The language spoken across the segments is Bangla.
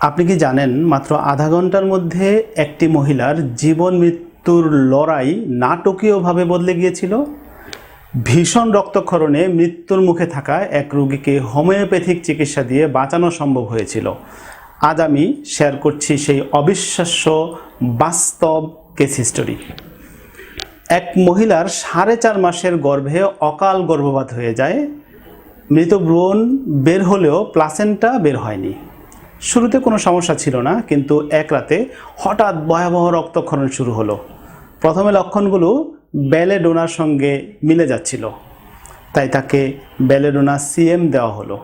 আপনি কি জানেন মাত্র আধা ঘণ্টার মধ্যে একটি মহিলার জীবন মৃত্যুর লড়াই নাটকীয়ভাবে বদলে গিয়েছিল? ভীষণ রক্তক্ষরণে মৃত্যুর মুখে থাকা এক রোগীকে হোমিওপ্যাথিক চিকিৎসা দিয়ে বাঁচানো সম্ভব হয়েছিল। আজ আমি শেয়ার করছি সেই অবিশ্বাস্য বাস্তব কেস হিস্টোরি এক মহিলার সাড়ে চার মাসের গর্ভে অকাল গর্ভপাত হয়ে যায়। মৃত ভ্রূণ বের হলেও প্লাসেন্টা বের হয়নি। শুরুতে কোনো সমস্যা ছিল না, কিন্তু এক রাতে হঠাৎ ভয়াবহ রক্তক্ষরণ শুরু হলো। প্রথমে লক্ষণগুলো ব্যালেডোনার সঙ্গে মিলে যাচ্ছিল। তাই তাকে ব্যালেডোনা সিএম দেওয়া হলো।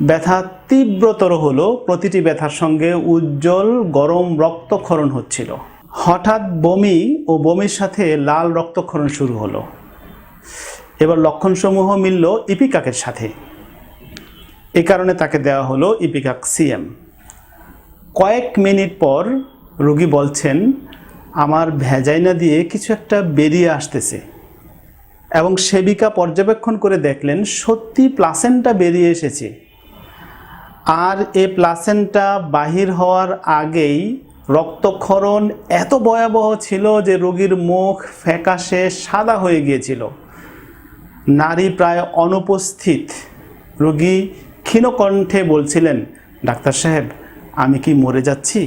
ব্যথা তীব্রতর হলো, প্রতিটি ব্যথার সঙ্গে উজ্জ্বল গরম রক্তক্ষরণ হচ্ছিল। হঠাৎ বমি ও বমির সাথে লাল রক্তক্ষরণ শুরু হলো। এবার লক্ষণসমূহ মিলল ইপিকাকের সাথে। এ কারণে তাকে দেওয়া হলো ইপিকাক সিএম কয়েক মিনিট পর রোগী বলছেন, আমার ভেজাইনা দিয়ে কিছু একটা বেরিয়ে আসতেছে। এবং সেবিকা পর্যবেক্ষণ করে দেখলেন, সত্যি প্লাসেন্টা বেরিয়ে এসেছে। আর এ প্লাসেন্টা বাহির হওয়ার আগেই রক্তক্ষরণ এত ভয়াবহ ছিল যে রোগীর মুখ ফ্যাকাশে সাদা হয়ে গিয়েছিল। নারী প্রায় অনুপস্থিত। রোগী ক্ষীণকণ্ঠে বলছিলেন, ডাক্তার সাহেব, আমি কি মরে যাচ্ছি?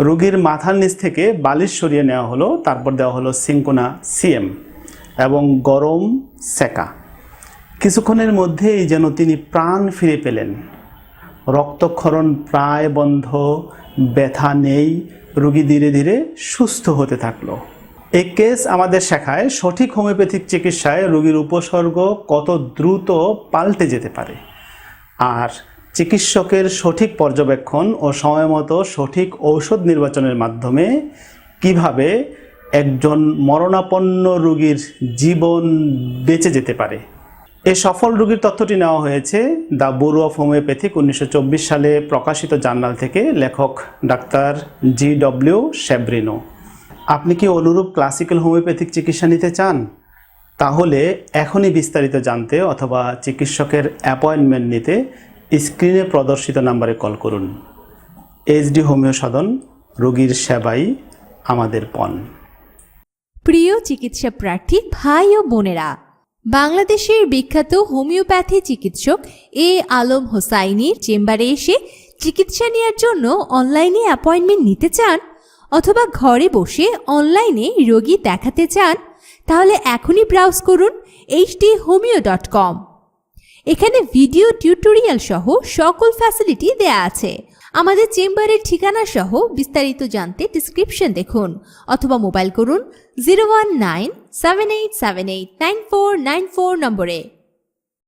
রোগীর মাথার নিচ থেকে বালিশ সরিয়ে নেওয়া হলো, তারপর দেওয়া হলো সিঙ্কোনা সিএম এবং গরম সেকা কিছুক্ষণের মধ্যেই যেন তিনি প্রাণ ফিরে পেলেন। রক্তক্ষরণ প্রায় বন্ধ, ব্যথা নেই, রোগী ধীরে ধীরে সুস্থ হতে থাকল। এই কেস আমাদের শেখায় সঠিক হোমিওপ্যাথিক চিকিৎসায় রোগীর উপসর্গ কত দ্রুত পাল্টে যেতে পারে। আর চিকিৎসকের সঠিক পর্যবেক্ষণ ও সময়মতো সঠিক ঔষধ নির্বাচনের মাধ্যমে কীভাবে একজন মরণাপন্ন রোগীর জীবন বেঁচে যেতে পারে। এই সফল রোগীর তথ্যটি নেওয়া হয়েছে দ্য ব্যুরো অফ হোমিওপ্যাথিক উনিশশো চব্বিশ সালে প্রকাশিত জার্নাল থেকে লেখক ডাক্তার জি ডব্লিউ শেব্রিনো আপনি কি অনুরূপ ক্লাসিক্যাল হোমিওপ্যাথিক চিকিৎসা নিতে চান? তাহলে এখনই বিস্তারিত জানতে অথবা চিকিৎসকের অ্যাপয়েন্টমেন্ট নিতে স্ক্রিনে প্রদর্শিত নাম্বারে কল করুন। এইচডি হোমিও সদন রোগীর সেবাই আমাদের পণ। প্রিয় চিকিৎসা প্রার্থী, ভাই ও বোনেরা, বাংলাদেশের বিখ্যাত হোমিওপ্যাথি চিকিৎসক এ আলম হোসাইনির চেম্বারে এসে চিকিৎসা নেওয়ার জন্য অনলাইনে অ্যাপয়েন্টমেন্ট নিতে চান অথবা ঘরে বসে অনলাইনে রোগী দেখাতে চান তাহলে এখনই ব্রাউজ করুন H D homeo dot com এখানে ভিডিও টিউটোরিয়াল সহ সকল ফ্যাসিলিটি দেয়া আছে। আমাদের চেম্বারের ঠিকানা সহ বিস্তারিত জানতে ডিসক্রিপশন দেখুন অথবা মোবাইল করুন zero one nine seven eight seven eight nine four nine four নম্বরে।